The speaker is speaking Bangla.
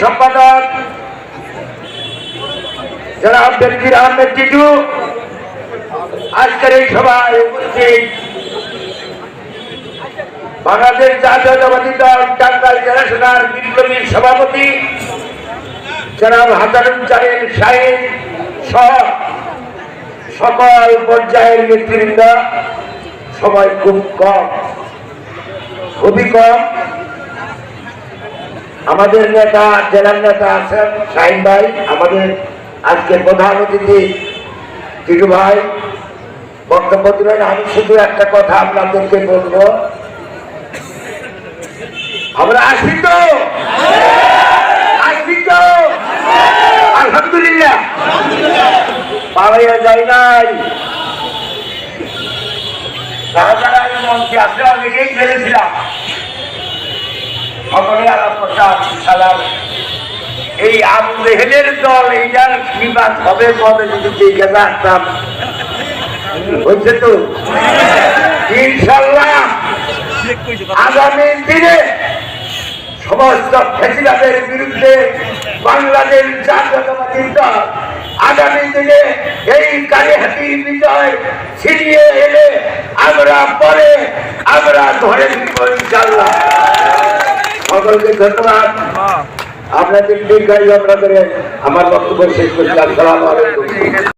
সম্পাদক যারা বেনজির আহমেদ টিটু আজকের এই সভায় উপস্থিত বাংলাদেশ জাতীয়তাবাদী দল টাঙ্গাইল জেলা সভার বিপ্লবী সভাপতি জনাব হাসানুজ্জামিন শাহিন সহ সকল পর্যায়ের নেতৃবৃন্দ। সময় খুব কম, খুবই কম। আমাদের নেতা, জেলার নেতা আছেন শাহিন ভাই, আমাদের আজকে প্রধান অতিথি টিটু ভাই। বক্তব্য দিবেন, আমি শুধু একটা কথা আপনাদেরকে বলব। আমরা আসি তো? আসি তো? আলহামদুলিল্লাহ। পাওয়া যায় নাই। শাহজালাল মঞ্চে আসলে অনেকেই ফেলেছিলাম। এই আবু রেহেলের দল এইটার বিবাদ হবে যদি জিজ্ঞাসা আসতাম। তো? ইনশাল্লাহ আগামী দিনে সমস্ত ফেসিলাদের বিরুদ্ধে বাংলাদেশ জাতীয়তাবাদী দল আগামী দিনে এই কালীহাতি বিজয় ছিনিয়ে এলে আমরা পরে, আমরা ধরে নিব ইনশাল্লাহ সকলকে ধন্যবাদ আপনাদের দীর্ঘায়ু আমরা করে আমার বক্তব্য শেষ করছি আসসালামু আলাইকুম